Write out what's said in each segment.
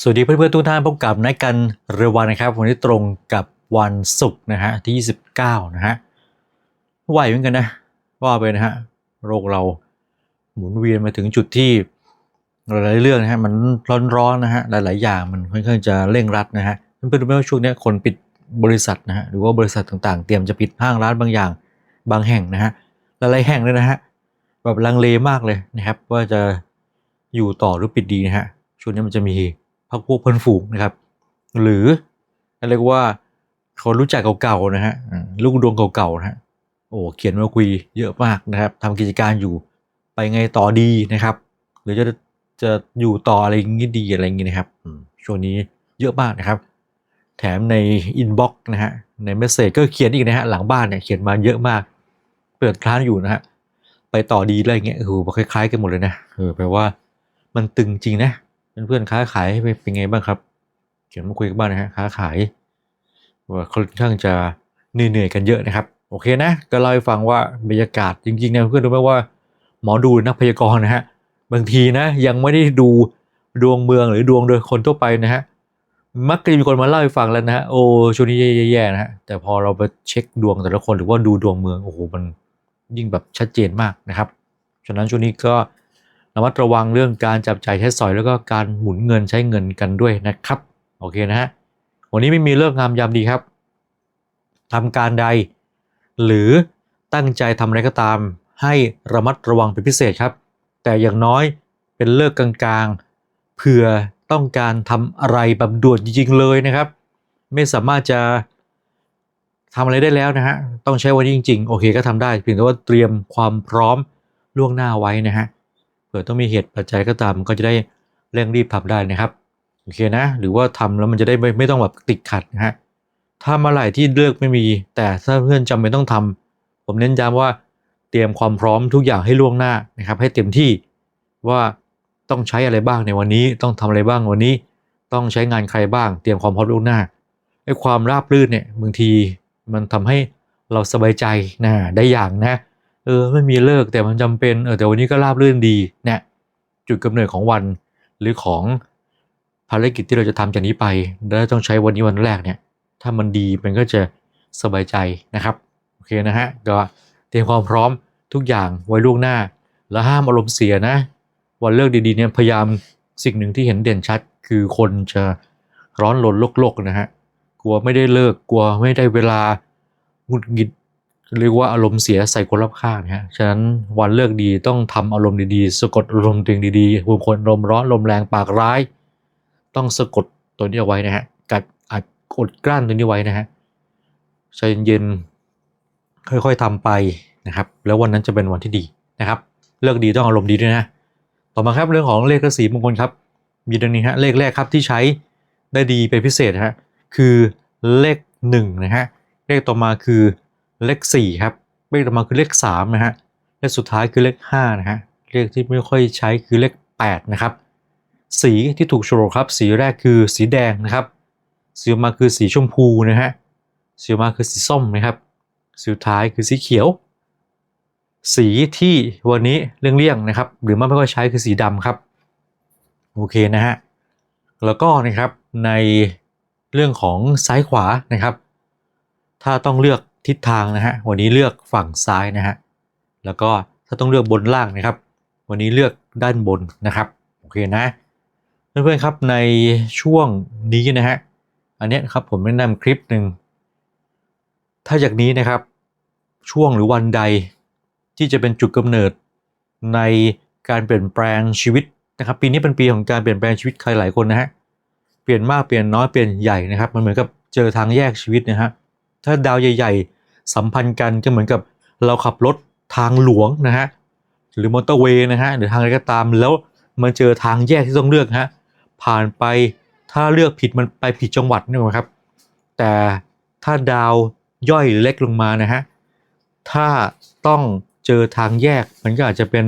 สวัสดีเพื่อนๆทุกท่านพบกับนักกันเรือวันนะครับ วันนี้ตรงกับวันศุกร์นะฮะที่ 29 นะฮะไหวเหมือนกันนะ ว่าไปนะฮะโลกเราหมุนเวียนมาถึงจุดที่หลายๆเรื่องนะฮะมันร้อนๆนะฮะหลายๆอย่างมันค่อนข้างจะเร่งรัดนะฮะเพื่อนๆรู้ไหมว่าช่วงนี้คนปิดบริษัทนะฮะหรือว่าบริษัทต่างๆ เตรียมจะปิดห้างร้านบางอย่างบางแห่งนะฮะหลายๆแห่งเลยนะฮะแบบลังเลมากเลยนะครับ ว่าจะอยู่ต่อหรือปิดดีนะฮะช่วงนี้มันจะมี พักพวกเพื่อนฝูงนะครับ หรือเรียกว่าคนรู้จักเก่าๆนะฮะลูกดวงเก่าๆนะฮะโอ้เขียนมาคุยเยอะมากนะครับทำกิจการอยู่ไปไงต่อดีนะครับ หรือจะจะอยู่ต่ออะไรอย่างงี้ดีอะไรอย่างงี้นะครับช่วงนี้เยอะมากนะครับ แถมในอินบ็อกซ์นะฮะในเมสเซจก็เขียนอีกนะฮะหลังบ้านเนี่ยเขียนมาเยอะมาก เปิดร้านอยู่นะฮะไปต่อดีอะไรเงี้ยโอ้โหคล้ายๆกันหมดเลยนะเออแปลว่ามันตึงจริงนะ เพื่อนค้าขายเป็นไงบ้างครับเขียนมาคุยกันบ้างนะฮะค้าขายว่าค่อนข้างจะเหนื่อยๆกันเยอะนะครับ โอเคนะ ก็เล่าให้ฟังว่าบรรยากาศจริงๆนะเพื่อนรู้ไหมว่าหมอดูนักพยากรณ์นะฮะบางทีนะยังไม่ได้ดูดวงเมืองหรือดวงโดยคนทั่วไปนะฮะมักจะมีคนมาเล่าให้ฟังแล้วนะฮะโอ้ช่วงนี้แย่ๆนะฮะแต่พอเราไปเช็คดวงแต่ละคนหรือว่าดูดวงเมืองโอ้โหมันยิ่งแบบชัดเจนมากนะครับฉะนั้นช่วงนี้ก็ ระมัดระวังเรื่องการจับจ่ายใช้สอยแล้วก็การหมุนเงินใช้เงินกันด้วยนะครับ โอเคนะฮะวันนี้ไม่มีเลิกงามยามดีครับทำการใด หรือตั้งใจทำอะไรก็ตาม ให้ระมัดระวังเป็นพิเศษครับ แต่อย่างน้อยเป็นเลิกกลางๆเผื่อต้องการทำอะไรแบบด่วนจริงๆเลยนะครับ ไม่สามารถจะทำอะไรได้แล้วนะฮะต้องใช้วันนี้จริง ๆ โอเคก็ทำได้เพียงแต่ว่าเตรียมความพร้อมล่วงหน้าไว้นะฮะ เผื่อต้องมีเหตุปัจจัยก็ตามก็จะได้เร่งรีบทำได้นะครับโอเคนะ หรือว่าทำแล้วมันจะได้ไม่ไม่ต้องแบบติดขัดนะฮะถ้าเมื่อไหร่ที่เลือกไม่มี แต่ถ้าเพื่อนจำเป็นต้องทำผมเน้นย้ำว่าเตรียมความพร้อมทุกอย่างให้ล่วงหน้านะครับ ให้เต็มที่ว่าต้องใช้อะไรบ้างในวันนี้ ต้องทำอะไรบ้างวันนี้ ต้องใช้งานใครบ้าง เตรียมความพร้อมล่วงหน้าไอ้ความราบรื่นเนี่ยบางทีมันทำให้เราสบายใจนะได้อย่างนะ เออไม่มีเลิกแต่มันจำเป็นเออแต่วันนี้ก็ราบรื่นดีเนี่ยจุดกำเนิดของวันหรือของภารกิจที่เราจะทำจากนี้ไป แล้วต้องใช้วันนี้วันแรกเนี่ย ถ้ามันดีมันก็จะสบายใจนะครับโอเคนะฮะก็เตรียมความพร้อมทุกอย่างไว้ล่วงหน้า แล้วห้ามอารมณ์เสียนะ วันเลิกดีๆเนี่ยพยายามสิ่งหนึ่งที่เห็นเด่นชัด คือคนจะร้อนรนโลกๆนะฮะกลัวไม่ได้เลิกกลัวไม่ได้เวลาหงุดหงิด เรียกว่าอารมณ์เสียใส่คนรอบข้างนะฮะฉะนั้นวันเลิกดีต้องทำอารมณ์ดีๆ สะกดอารมณ์ตัวเองดีๆบางคนอารมร้อนลมแรงปากร้าย ต้องสะกดตัวนี้เอาไว้นะฮะกัดอัดอดกลั้นตัวนี้ไว้นะฮะใจเย็นๆค่อยๆทำไปนะครับ แล้ววันนั้นจะเป็นวันที่ดีนะครับ เลิกดีต้องอารมณ์ดีด้วยนะต่อมาครับเรื่องของเลขสีมงคลครับ มีดังนี้ฮะเลขแรกครับที่ใช้ได้ดีเป็นพิเศษนะฮะคือเลขหนึ่งนะฮะเลขต่อมาคือ เลขสี่ครับเลขต่อมาคือเลขสามนะฮะเลขสุดท้ายคือเลขห้านะฮะเลขที่ไม่ค่อยใช้คือเลขแปดนะครับ สีที่ถูกโฉลกครับ สีแรกคือสีแดงนะครับ สีออกมาคือสีชมพูนะฮะสีออกมาคือสีส้มนะครับ สีสุดท้ายคือสีเขียว สีที่วันนี้เลี่ยงๆนะครับ หรือไม่ค่อยใช้คือสีดำครับโอเคนะฮะแล้วก็นะครับในเรื่องของซ้ายขวานะครับ ถ้าต้องเลือก ทิศทางนะฮะวันนี้เลือกฝั่งซ้ายนะฮะแล้วก็ถ้าต้องเลือกบนล่างนะครับ วันนี้เลือกด้านบนนะครับโอเคนะเพื่อนๆครับในช่วงนี้นะฮะอันนี้ครับผมแนะนำคลิปหนึ่งถ้าจากนี้นะครับช่วงหรือวันใดที่จะเป็นจุดกำเนิดในการเปลี่ยนแปลงชีวิตนะครับ ปีนี้เป็นปีของการเปลี่ยนแปลงชีวิตใครหลายคนนะฮะเปลี่ยนมากเปลี่ยนน้อยเปลี่ยนใหญ่นะครับ มันเหมือนกับเจอทางแยกชีวิตนะฮะถ้าดาวใหญ่ ๆ สัมพันธ์กันก็เหมือนกับเราขับรถทางหลวงนะฮะหรือมอเตอร์เวย์นะฮะหรือทางอะไรก็ตาม แล้วมันเจอทางแยกที่ต้องเลือกฮะผ่านไปถ้าเลือกผิดมันไปผิดจังหวัดนี่ครับ แต่ถ้าดาวย่อยเล็กลงมานะฮะถ้าต้องเจอทางแยกมันก็อาจจะเป็น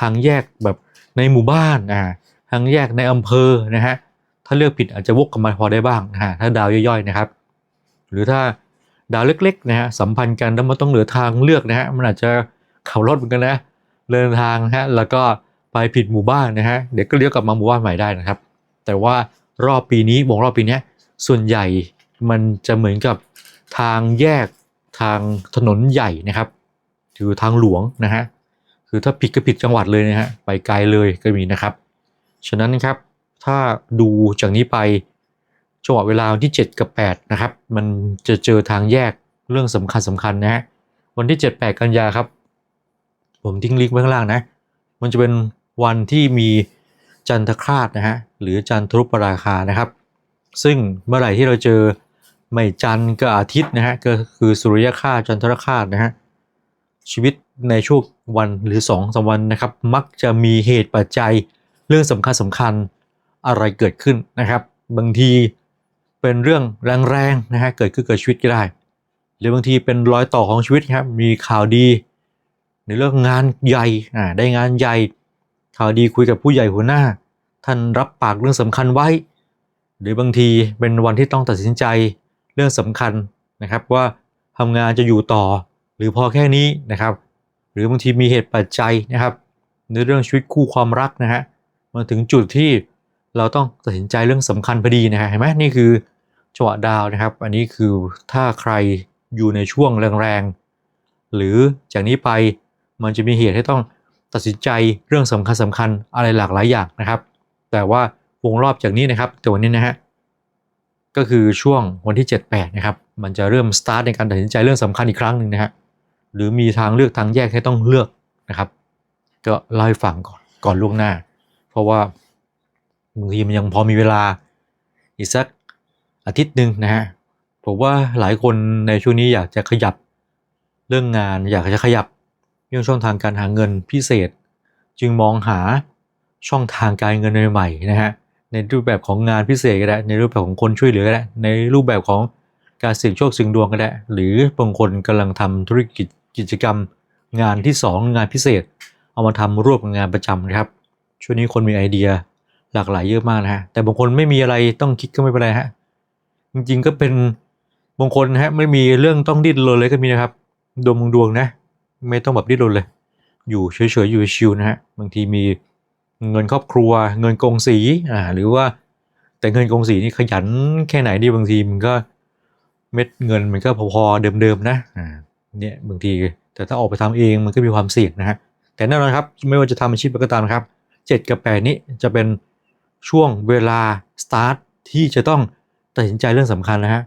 ทางแยกแบบในหมู่บ้านอ่าทางแยกในอำเภอนะฮะถ้าเลือกผิดอาจจะวกกลับมาพอได้บ้างนะฮะถ้าดาวย่อยๆนะครับ หรือถ้า ดาวเล็กๆนะฮะสัมพันธ์กันแล้วมันต้องเหลือทางเลือกนะฮะมันอาจจะขับรถเหมือนกันนะเดินทางนะฮะแล้วก็ไปผิดหมู่บ้านนะฮะเดี๋ยวก็เลี้ยวกลับมาหมู่บ้านใหม่ได้นะครับ แต่ว่ารอบปีนี้วงรอบปีนี้ส่วนใหญ่มันจะเหมือนกับทางแยกทางถนนใหญ่นะครับคือทางหลวงนะฮะคือถ้าผิดก็ผิดจังหวัดเลยนะฮะไปไกลเลยก็มีนะครับ ฉะนั้นครับถ้าดูจากนี้ไป จังหวะเวลาวันที่ 7 กับ 8 นะครับ มันจะเจอทางแยกเรื่องสำคัญสำคัญนะฮะวันที่ 7 8 กันยาครับ ผมทิ้งลิงก์ไว้ข้างล่างนะ มันจะเป็นวันที่มีจันทคราสนะฮะหรือจันทรุปราคานะครับ ซึ่งเมื่อไหร่ที่เราเจอไม่จันทร์กับอาทิตย์นะฮะก็คือสุริยคราสจันทรคราสนะฮะชีวิตในช่วงวันหรือ2องสามวันนะครับ มักจะมีเหตุปัจจัยเรื่องสำคัญสำคัญอะไรเกิดขึ้นนะครับ บางที เป็นเรื่องแรงๆนะฮะเกิดขึ้นกับชีวิตก็ได้ หรือบางทีเป็นรอยต่อของชีวิตครับมีข่าวดี ในเรื่องงานใหญ่อ่าได้งานใหญ่ข่าวดีคุยกับผู้ใหญ่หัวหน้า ท่านรับปากเรื่องสำคัญไว้ หรือบางทีเป็นวันที่ต้องตัดสินใจเรื่องสำคัญนะครับว่าทำงานจะอยู่ต่อหรือพอแค่นี้นะครับ หรือบางทีมีเหตุปัจจัยนะครับ ในเรื่องชีวิตคู่ความรักนะฮะมาถึงจุดที่ เราต้องตัดสินใจเรื่องสำคัญพอดีนะฮะเห็นไหมนี่คือจังหวะดาวนะครับ อันนี้คือถ้าใครอยู่ในช่วงแรงๆ หรือจากนี้ไปมันจะมีเหตุให้ต้องตัดสินใจเรื่องสำคัญสำคัญอะไรหลากหลายอย่างนะครับ แต่ว่าวงรอบจากนี้นะครับตัวนี้นะฮะก็คือช่วงวันที่ 7-8 นะครับ มันจะเริ่มสตาร์ทในการตัดสินใจเรื่องสำคัญอีกครั้งหนึ่งนะฮะหรือมีทางเลือกทางแยกให้ต้องเลือกนะครับ ก็เล่าให้ฟังก่อนก่อนล่วงหน้า เพราะว่า บางทีมันยังพอมีเวลาอีกสักอาทิตย์หนึ่งนะฮะผมว่าหลายคนในช่วงนี้อยากจะขยับเรื่องงาน อยากจะขยับเรื่องช่องทางการหาเงินพิเศษ จึงมองหาช่องทางการเงินใหม่ๆนะฮะในรูปแบบของงานพิเศษก็ได้ในรูปแบบของคนช่วยเหลือก็ได้ในรูปแบบของการเสี่ยงโชคเสี่ยงดวงก็ได้ หรือบางคนกำลังทำธุรกิจกิจกรรม งานที่ 2 งานพิเศษ เอามาทำร่วมกับงานประจำนะครับ ช่วงนี้คนมีไอเดีย หลากหลายเยอะมากนะฮะ แต่บางคนไม่มีอะไรต้องคิดก็ไม่เป็นไรฮะ จริงๆก็เป็นบางคนนะฮะ ไม่มีเรื่องต้องดิ้นรนเลยก็มีนะครับ ดวงดวงนะ ไม่ต้องแบบดิ้นรนเลย อยู่เฉยๆอยู่ชิวนะฮะ บางทีมีเงินครอบครัว เงินกองสีอ่าหรือว่าแต่เงินกองสีนี่ขยันแค่ไหนดีบางทีมันก็เม็ดเงินมันก็พอๆเดิมๆนะอ่าเนี่ยบางทีแต่ถ้าออกไปทำเองมันก็มีความเสี่ยงนะฮะแต่แน่นอนครับ ไม่ว่าจะทำอาชีพอะไรก็ตามนะครับ 7 กับ 8 นี้จะเป็น ช่วงเวลาสตาร์ทที่จะต้องตัดสินใจเรื่องสำคัญนะฮะ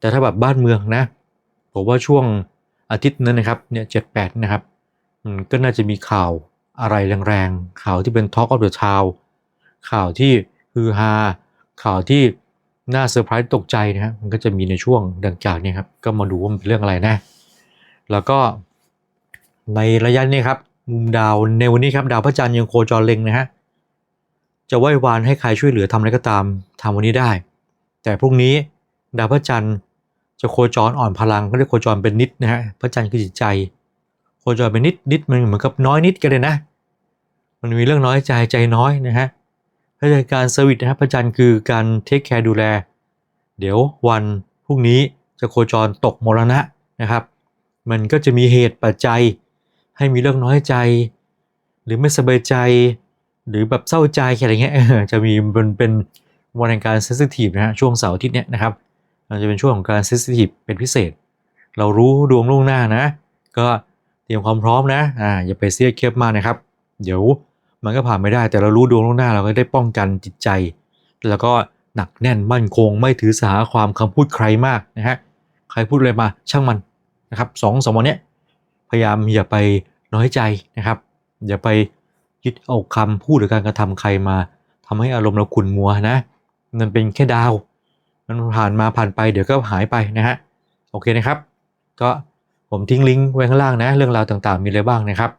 แต่ถ้าแบบบ้านเมืองนะผมว่าช่วงอาทิตย์นั้นนะครับเนี่ยเจ็ดแปดนะครับมันก็น่าจะมีข่าวอะไรแรงๆ ข่าวที่เป็น Talk of the Town ข่าวที่ฮือฮาข่าวที่น่าเซอร์ไพรส์ตกใจนะฮะมันก็จะมีในช่วงดังกล่าวเนี่ยครับ ก็มาดูว่ามันเป็นเรื่องอะไรนะ แล้วก็ในระยะนี้ครับ มุมดาวในวันนี้ครับ ดาวพระจันทร์ยังโคจรเล็งนะฮะ จะไหว้วานให้ใครช่วยเหลือทำอะไรก็ตามทำวันนี้ได้ แต่พรุ่งนี้ดาวพระจันทร์จะโคจรอ่อนพลังก็เรียกโคจรเป็นนิดนะฮะพระจันทร์คือจิตใจ โคจรเป็นนิดนิดมันเหมือนกับน้อยนิดกันเลยนะ มันมีเรื่องน้อยใจใจน้อยนะฮะถ้าในการเซอร์วิสนะครับพระจันทร์คือการเทคแคร์ดูแล เดี๋ยววันพรุ่งนี้จะโคจรตกมรณะนะครับ มันก็จะมีเหตุปัจจัยให้มีเรื่องน้อยใจ หรือไม่สบายใจ หรือแบบเศร้าใจอะไรเงี้ยจะมีเป็นเป็นวันแห่งการเซสซิทีฟนะฮะช่วงเสาร์อาทิตย์เนี้ยนะครับมันจะเป็นช่วงของการเซสซิทีฟเป็นพิเศษ เรารู้ดวงล่วงหน้านะ ก็เตรียมความพร้อมนะอ่าอย่าไปเสียเครียดมากนะครับ เดี๋ยวมันก็ผ่านไม่ได้ แต่เรารู้ดวงล่วงหน้าเราก็ได้ป้องกันจิตใจ แล้วก็หนักแน่นมั่นคงไม่ถือสาความคำพูดใครมากนะฮะใครพูดอะไรมาช่างมันนะครับสองสองวันเนี้ยพยายามอย่าไปน้อยใจนะครับ อย่าไป ยึดเอาคำพูดหรือการกระทำใครมาทำให้อารมณ์เราขุ่นมัวนะมันเป็นแค่ดาว มันผ่านมาผ่านไปเดี๋ยวก็หายไปนะฮะโอเคนะครับ ก็ผมทิ้งลิงก์ไว้ข้างล่างนะ เรื่องราวต่างๆ มีอะไรบ้างนะครับ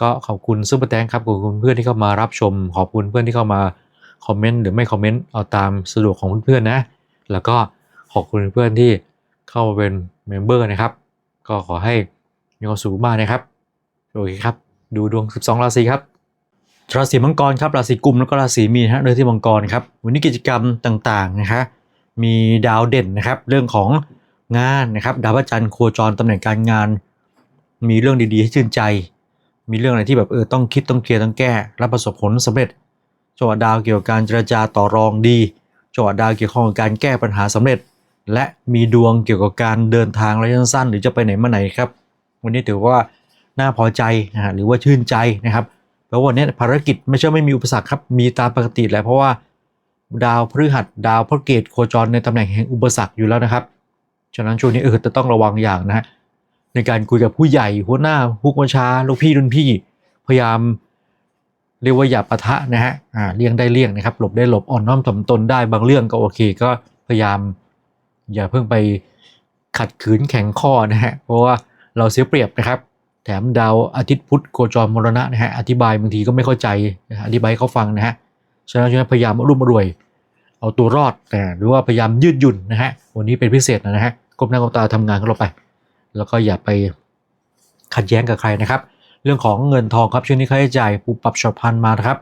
ก็ขอบคุณซุปเปอร์แตงครับขอบคุณเพื่อนที่เข้ามารับชม ขอบคุณเพื่อนที่เข้ามาคอมเมนต์หรือไม่คอมเมนต์เอาตามสะดวกของเพื่อนๆนะ แล้วก็ขอบคุณเพื่อนที่เข้ามาเป็นเมมเบอร์นะครับ ก็ขอให้มีความสุขมากนะครับ โอเคครับ ดูดวง 12 ราศีครับ ราศีมังกรครับราศีกุมแล้วก็ราศีมีนฮะเริ่มที่มังกรครับวันนี้กิจกรรมต่างๆนะคะมีดาวเด่นนะครับ เรื่องของงานนะครับ ดาวพระจันทร์โคจรตำแหน่งการงาน มีเรื่องดีๆให้ชื่นใจ มีเรื่องอะไรที่แบบเออต้องคิดต้องเคลียร์ต้องแก้และประสบผลสำเร็จจังหวะดาวเกี่ยวกับการเจรจาต่อรองดีจังหวะดาวเกี่ยวข้องกับการแก้ปัญหาสำเร็จ และมีดวงเกี่ยวกับการเดินทางระยะสั้นหรือจะไปไหนมาไหนครับ วันนี้ถือว่าน่าพอใจนะฮะหรือว่าชื่นใจนะครับ เพราะวันนี้ภารกิจไม่ใช่ไม่มีอุปสรรคครับ มีตามปกติแหละเพราะว่าดาวพฤหัสดาวพระเกตโคจรในตำแหน่งแห่งอุปสรรคอยู่แล้วนะครับ ฉะนั้นช่วงนี้เออจะต้องระวังอย่างนะฮะในการคุยกับผู้ใหญ่หัวหน้าผู้บัญชาลูกพี่รุ่นพี่ พยายามเรียกว่าอย่าปะทะนะฮะอ่าเลี่ยงได้เลี่ยงนะครับ หลบได้หลบอ่อนน้อมถ่อมตนได้บางเรื่องก็โอเค ก็พยายาม อย่าเพิ่งไปขัดขืนแข็งข้อนะฮะเพราะว่าเราเสียเปรียบนะครับ แถมดาวอาทิตย์พุธโคจรมรณะนะฮะอธิบายบางทีก็ไม่เข้าใจอธิบายเขาฟังนะฮะฉะนั้นพยายามรุ่มรวย เอาตัวรอดนะหรือว่าพยายามยืดหยุ่นนะฮะวันนี้เป็นพิเศษนะฮะก้มหน้าก้มตาทำงานของเราไป แล้วก็อย่าไปขัดแย้งกับใครนะครับ เรื่องของเงินทองครับช่วงนี้ค่าใช้จ่ายปุบปรับฉับพลันมานะครับ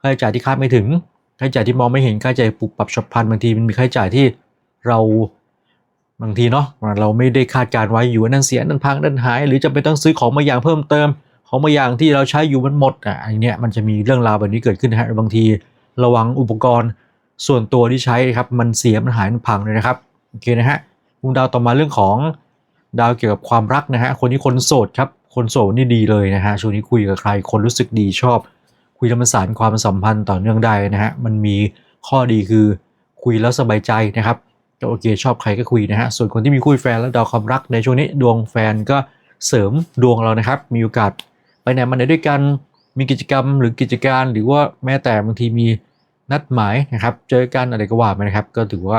ค่าใช้จ่ายที่คาดไม่ถึงค่าใช้จ่ายที่มองไม่เห็นค่าใช้จ่ายปุบปรับฉับพลันบางทีมันมีค่าใช้จ่ายที่เรา บางทีเนาะเราไม่ได้คาดการไว้อยู่ว่านั่นเสียนั่นพังนั่นหาย หรือจะไปต้องซื้อของมาอย่างเพิ่มเติม ของบาอย่างที่เราใช้อยู่มันหมดอะอันเนี้ยมันจะมีเรื่องราวแบบนี้เกิดขึ้นนะฮะบางทีระวังอุปกรณ์ส่วนตัวที่ใช้ครับมันเสียมันหายมันพังเลยนะครับโอเคนะฮะมุมดาวต่อมาเรื่องของดาวเกี่ยวกับความรักนะฮะคนนี้คนโสดครับคนโสดนี่ดีเลยนะฮะช่วงนี้คุยกับใครคนรู้สึกดีชอบ คุยแล้วมันสานความสัมพันธ์ต่อเนื่องได้นะฮะมันมีข้อดีคือคุยแล้วสบายใจนะครับ ก็โอเคชอบใครก็คุยนะฮะ ส่วนคนที่มีคู่แฟนแล้วดาวความรักในช่วงนี้ดวงแฟนก็เสริมดวงเรานะครับ มีโอกาสไปไหนมาไหนด้วยกัน มีกิจกรรมหรือกิจการ หรือว่าแม้แต่บางทีมีนัดหมายนะครับ เจอกันอะไรก็ว่าไปนะครับ ก็ถือว่า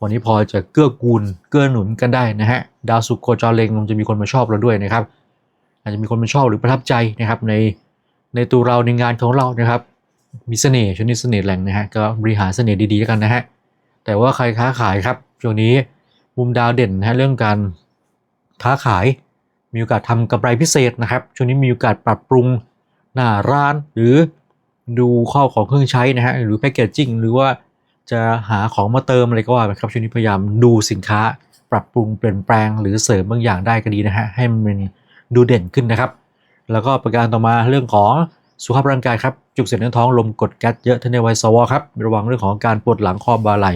วันนี้พอจะเกื้อกูลเกื้อหนุนกันได้นะฮะ ดาวสุขโคจรเล็งมันจะมีคนมาชอบเราด้วยนะครับ อาจจะมีคนมาชอบหรือประทับใจนะครับ ในในตัวเราในงานของเรานะครับ มีเสน่ห์ชนี้เสน่ห์แหล่งนะฮะ ก็บริหารเสน่ห์ดีๆแล้วกันนะฮะ แต่ว่าใครค้าขายครับช่วงนี้มุมดาวเด่นนะฮะเรื่องการค้าขายมีโอกาสทำกำไรพิเศษนะครับ ช่วงนี้มีโอกาสปรับปรุงหน้าร้านหรือดูข้าของเครื่องใช้นะฮะหรือแพคเกจจิ้งหรือว่าจะหาของมาเติมอะไรก็ว่าไปครับช่วงนี้พยายามดูสินค้า ปรับปรุงเปลี่ยนแปลงหรือเสริมบางอย่างได้ก็ดีนะฮะให้มันดูเด่นขึ้นนะครับ แล้วก็ประการต่อมาเรื่องของสุขภาพร่างกายครับจุกเสียดในท้องลมกดแก๊สเยอะท่านในวัยสวครับระวังเรื่องของการปวดหลังข้อบาไหล่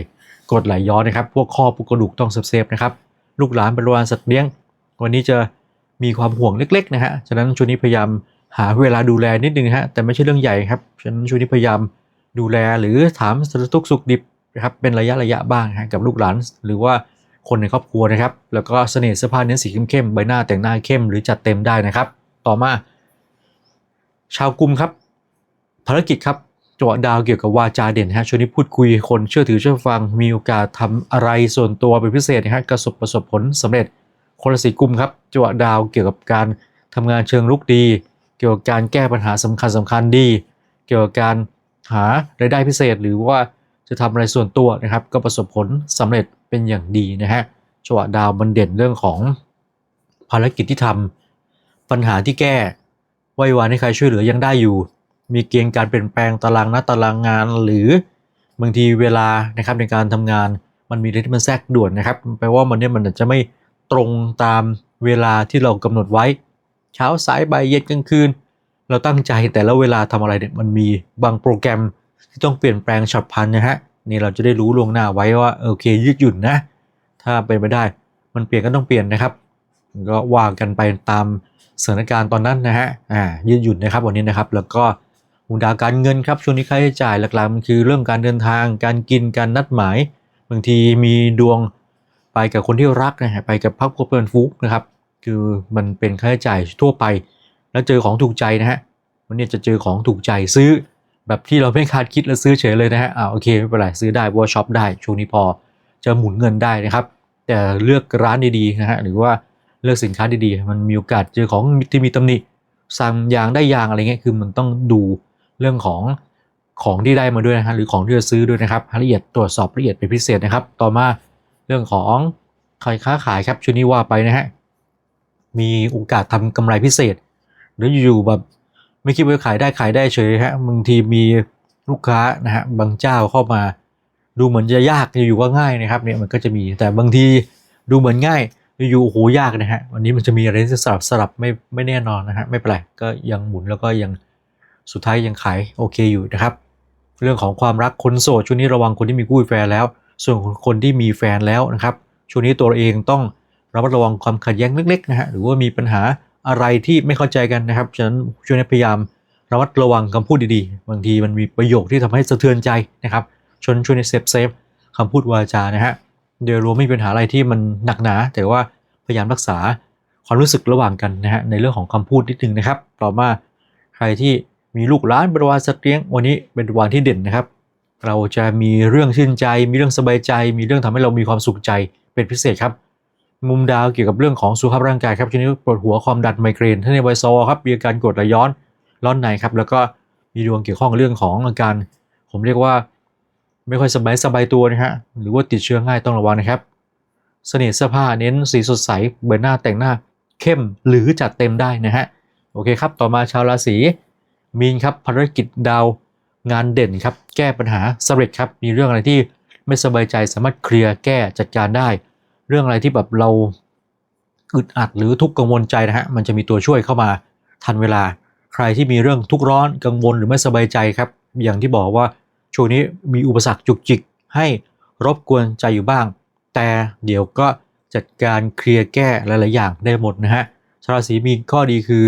กดไหลย้อนนะครับ พวกข้อพวกกระดูกต้องเซฟๆนะครับ ลูกหลานบริวารสัตว์เลี้ยง วันนี้จะมีความห่วงเล็ก ๆ นะฮะ ฉะนั้นช่วงนี้พยายามหาเวลาดูแลนิดนึงฮะ แต่ไม่ใช่เรื่องใหญ่ครับ ฉะนั้นช่วงนี้พยายามดูแลหรือถามสารทุกสุขดิบนะครับ เป็นระยะระยะบ้างฮะกับลูกหลาน หรือว่าคนในครอบครัวนะครับ แล้วก็เสน่ห์เสื้อผ้าเนื้อสีเข้มๆ ใบหน้าแต่งหน้าเข้มหรือจัดเต็มได้นะครับ ต่อมา ชาวกลุ่มครับ ภารกิจครับ จังหวะดาวเกี่ยวกับวาจาเด่นฮะช่วงนี้พูดคุยคนเชื่อถือเชื่อฟัง มีโอกาสทำอะไรส่วนตัวเป็นพิเศษนะฮะกระสบประสบผลสำเร็จคนละสีกลุ่มครับจังหวะดาวเกี่ยวกับการทำงานเชิงลุกดี เกี่ยวกับการแก้ปัญหาสำคัญสำคัญดี เกี่ยวกับการหารายได้พิเศษ หรือว่าจะทำอะไรส่วนตัวนะครับ ก็ประสบผลสำเร็จเป็นอย่างดีนะฮะจังหวะดาวมันเด่นเรื่องของภารกิจที่ทำปัญหาที่แก้ไหววานให้ใครช่วยเหลือยังได้อยู่ มีเกณฑ์การเปลี่ยนแปลงตารางนัดตารางงาน หรือบางทีเวลานะครับในการทำงานมันมีอะไรที่มันแทรกด่วนนะครับแปลว่ามันเนี่ยมันจะไม่ตรงตามเวลาที่เรากำหนดไว้ เช้าสายบ่ายเย็นกลางคืน เราตั้งใจแต่ละเวลาทำอะไรเนี่ยมันมีบางโปรแกรมที่ต้องเปลี่ยนแปลงฉับพลันนะฮะนี่เราจะได้รู้ล่วงหน้าไว้ว่าโอเคยืดหยุ่นนะ ถ้าเป็นไปได้ มันเปลี่ยนก็ต้องเปลี่ยนนะครับก็ว่ากันไปตามสถานการณ์ตอนนั้นนะฮะอ่ายืดหยุ่นนะครับวันนี้นะครับแล้วก็ มุมดาวการเงินครับช่วงนี้ค่าใช้จ่ายหลักๆมันคือเรื่องการเดินทางการกินการนัดหมาย บางทีมีดวงไปกับคนที่รักนะฮะไปกับพักครัวเพื่อนฟุกนะครับ คือมันเป็นค่าใช้จ่ายทั่วไป แล้วเจอของถูกใจนะฮะวันนี้จะเจอของถูกใจซื้อ แบบที่เราไม่คาดคิดแล้วซื้อเฉยเลยนะฮะอ่าโอเคไม่เป็นไรซื้อได้เพราะว่าช็อปได้ช่วงนี้พอจะหมุนเงินได้นะครับ แต่เลือกร้านดีๆนะฮะหรือว่าเลือกสินค้าดีๆ มันมีโอกาสเจอของที่มีตำหนิสั่งยางได้ยางอะไรเงี้ยคือมันต้องดู เรื่องของของที่ได้มาด้วยนะฮะหรือของที่จะซื้อด้วยนะครับรายละเอียดตรวจสอบละเอียดเป็นพิเศษนะครับ ต่อมาเรื่องของใครค้าขายครับช่วงนี้ว่าไปนะฮะมีโอกาสทำกำไรพิเศษ หรืออยู่แบบไม่คิดว่าขายได้ขายได้เฉยฮะบางทีมีลูกค้านะฮะบางเจ้าเข้ามาดูเหมือนจะยากอยู่ๆก็ง่ายนะครับเนี่ยมันก็จะมีแต่บางทีดูเหมือนง่ายอยู่โอ้โหยากนะฮะวันนี้มันจะมีอะไรที่สลับสลับไม่ไม่แน่นอนนะฮะไม่เป็นไรก็ยังหมุนแล้วก็ยัง สุดท้ายยังขายโอเคอยู่นะครับ เรื่องของความรักคนโสดช่วงนี้ระวังคนที่มีคู่แฟนแล้ว ส่วนคนที่มีแฟนแล้วนะครับช่วงนี้ตัวเองต้องระมัดระวังความขัดแย้งเล็กๆนะฮะหรือว่ามีปัญหาอะไรที่ไม่เข้าใจกันนะครับฉะนั้นช่วงนี้พยายามระมัดระวังคำพูดดีๆ บางทีมันมีประโยคที่ทำให้สะเทือนใจนะครับชนช่วยในเซฟเซฟคำพูดวาจานะฮะโดยรวมไม่มีปัญหาอะไรที่มันหนักหนา แต่ว่าพยายามรักษาความรู้สึกระหว่างกันนะฮะในเรื่องของคำพูดนิดนึงนะครับ ต่อมาใครที่ มีลูกหลานบริวารสัตว์เลี้ยงวันนี้เป็นวันที่เด่นนะครับ เราจะมีเรื่องชื่นใจ มีเรื่องสบายใจ มีเรื่องทำให้เรามีความสุขใจเป็นพิเศษครับ มุมดาวเกี่ยวกับเรื่องของสุขภาพร่างกายครับช่วงนี้ปวดหัวความดันไมเกรนท่านในไวซอครับมีอาการกรดไหลย้อนร้อนในครับ แล้วก็มีดวงเกี่ยวข้องเรื่องของอาการ ผมเรียกว่า ไม่ค่อยสบายสบายตัวนะฮะหรือว่าติดเชื้อง่ายต้องระวังนะครับเสน่ห์เสื้อผ้าเน้นสีสดใสเบอร์หน้าแต่งหน้าเข้มหรือจัดเต็มได้นะฮะโอเคครับ ต่อมาชาวราศี มีนครับภารกิจดาวงานเด่นครับ แก้ปัญหาสำเร็จครับ มีเรื่องอะไรที่ไม่สบายใจสามารถเคลียร์แก้จัดการได้ เรื่องอะไรที่แบบเราอึดอัดหรือทุกข์กังวลใจนะฮะมันจะมีตัวช่วยเข้ามาทันเวลา ใครที่มีเรื่องทุกข์ร้อนกังวลหรือไม่สบายใจครับ อย่างที่บอกว่าช่วงนี้มีอุปสรรคจุกจิกให้รบกวนใจอยู่บ้าง แต่เดี๋ยวก็จัดการเคลียร์แก้หลาย ๆ อย่างได้หมดนะฮะชาวราศีมีนข้อดีคือ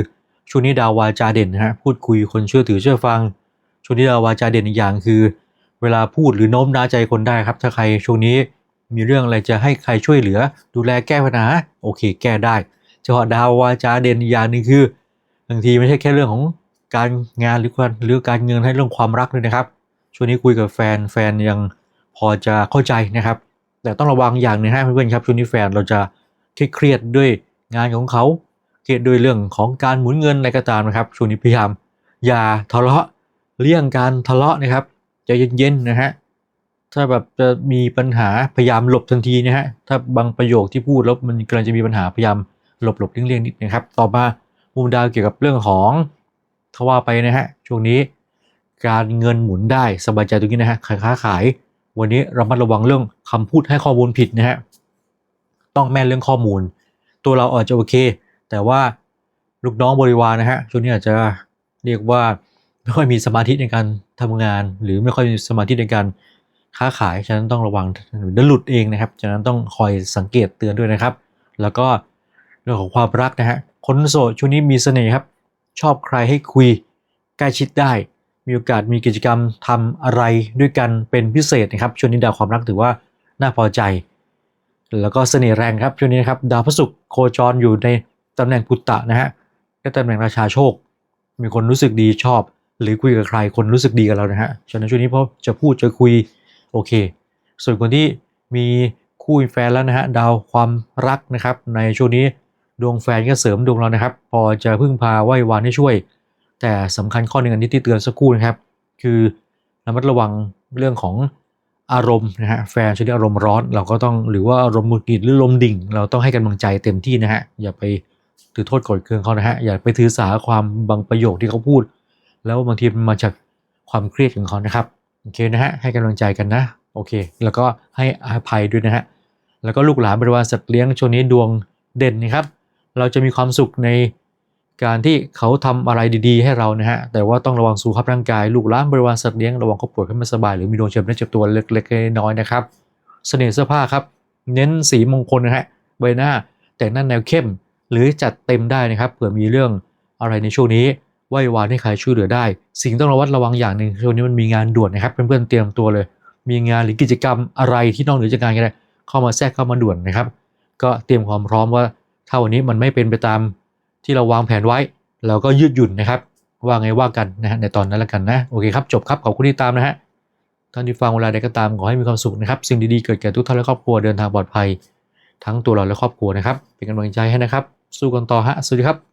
ช่วงนี้ดาวาจาเด่นนะฮะพูดคุยคนเชื่อถือเชื่อฟังช่วงนี้ดาวาจาเด่นอีกอย่างคือ เวลาพูดหรือโน้มน้าวใจคนได้ครับ ถ้าใครช่วงนี้มีเรื่องอะไรจะให้ใครช่วยเหลือ ดูแลแก้ปัญหาโอเค แก้ได้เฉพาะดาววาจาเด่นอย่างหนึงคือบางทีไม่ใช่แค่เรื่องของการงานหรือการหรือการเงินให้เรื่องความรักเลยนะครับ ช่วงนี้คุยกับแฟนแฟนยังพอจะเข้าใจนะครับ แต่ต้องระวังอย่างหนึ่งฮะเพื่อนๆครับช่วงนี้แฟนเราจะเครียดด้วยงานของเขา เครียดด้วยเรื่องของการหมุนเงินอะไรก็ตามนะครับช่วงนี้พยายามอย่าทะเลาะเลี่ยงการทะเลาะนะครับใจเย็นๆนะฮะถ้าแบบจะมีปัญหาพยายามหลบทันทีนะฮะถ้าบางประโยคที่พูดแล้วมันกำลังจะมีปัญหาพยายามหลบหลบเลี่ยงๆนิดนะครับ ต่อมามุมดาวเกี่ยวกับเรื่องของถ้าว่าไปนะฮะช่วงนี้การเงินหมุนได้สบายใจตรงนี้นะฮะขายค้าขาย วันนี้เรามัดระวังเรื่องคำพูดให้ข้อมูลผิดนะฮะต้องแม่นเรื่องข้อมูล ตัวเราอาจจะโอเค แต่ว่าลูกน้องบริวารนะฮะช่วงนี้อาจจะเรียกว่าไม่ค่อยมีสมาธิในการทำงาน หรือไม่ค่อยมีสมาธิในการค้าขายฉะนั้นต้องระวังเดี๋ยวหลุดเองนะครับฉะนั้นต้องคอยสังเกตเตือนด้วยนะครับ แล้วก็เรื่องของความรักนะฮะคนโสดช่วงนี้มีเสน่ห์ครับ ชอบใครให้คุยใกล้ชิดได้ มีโอกาสมีกิจกรรมทำอะไรด้วยกันเป็นพิเศษนะครับช่วงนี้ดาวความรักถือว่าน่าพอใจ แล้วก็เสน่ห์แรงครับช่วงนี้นะครับดาวพฤหัสโคจรอยู่ใน ตำแหน่งพุตตะนะฮะและตำแหน่งราชาโชค มีคนรู้สึกดีชอบ หรือคุยกับใครคนรู้สึกดีกับเรานะฮะฉะนั้นช่วงนี้พอจะพูดจะคุยโอเค ส่วนคนที่มีคู่แฟนแล้วนะฮะดาวความรักนะครับ ในช่วงนี้ดวงแฟนก็เสริมดวงเรานะครับ พอจะพึ่งพาไหว้วานให้ช่วย แต่สำคัญข้อหนึ่งอันนี้ที่เตือนสักครู่นะครับ คือระมัดระวังเรื่องของอารมณ์นะฮะแฟนช่วงนิดอารมณ์ร้อนเราก็ต้องหรือว่าอารมณ์หงุดหงิดหรือลมดิ่ง เราต้องให้กำลังใจเต็มที่นะฮะอย่าไป ถือโทษโกรธเคืองเขานะฮะอย่าไปถือสาความบางประโยคที่เขาพูด แล้วบางทีมันมาจากความเครียดของเขานะครับโอเคนะฮะให้กำลังใจกันนะโอเค แล้วก็ให้อภัยด้วยนะฮะแล้วก็ลูกหลานบริวารสัตว์เลี้ยงช่วงนี้ดวงเด่นนะครับ เราจะมีความสุขในการที่เขาทำอะไรดีๆ ให้เรานะฮะแต่ว่าต้องระวังสุขภาพร่างกายลูกหลานบริวารสัตว์เลี้ยงระวังเขาป่วยขึ้นไม่สบายหรือมีดวงเจ็บเนื้อเจ็บตัวเล็กๆน้อยๆนะครับ เสน่ห์เสื้อผ้าครับ เน้นสีมงคลนะฮะใบหน้าแต่งหน้าแนวเข้ม หรือจัดเต็มได้นะครับเผื่อมีเรื่องอะไรในช่วงนี้ไหว้วานให้ใครช่วยเหลือได้ สิ่งต้องระวัดระวังอย่างหนึ่งช่วงนี้มันมีงานด่วนนะครับเพื่อนๆเตรียมตัวเลย มีงานหรือกิจกรรมอะไรที่นอกเหนือจากงานก็ได้เข้ามาแทรกเข้ามาด่วนนะครับ ก็เตรียมความพร้อมว่าถ้าวันนี้มันไม่เป็นไปตามที่เราวางแผนไว้ เราก็ยืดหยุ่นนะครับ ว่าไงว่ากันนะฮะในตอนนั้นละกันนะโอเคครับจบครับขอบคุณที่ตามนะฮะท่านที่ฟังเวลาใดก็ตามขอให้มีความสุขนะครับ สิ่งดีๆเกิดแก่ทุกท่านและครอบครัวเดินทางปลอดภัย ทั้งตัวเราและครอบครัวนะครับ เป็นกำลังใจให้นะครับ สู้กันต่อฮะ สวัสดีครับ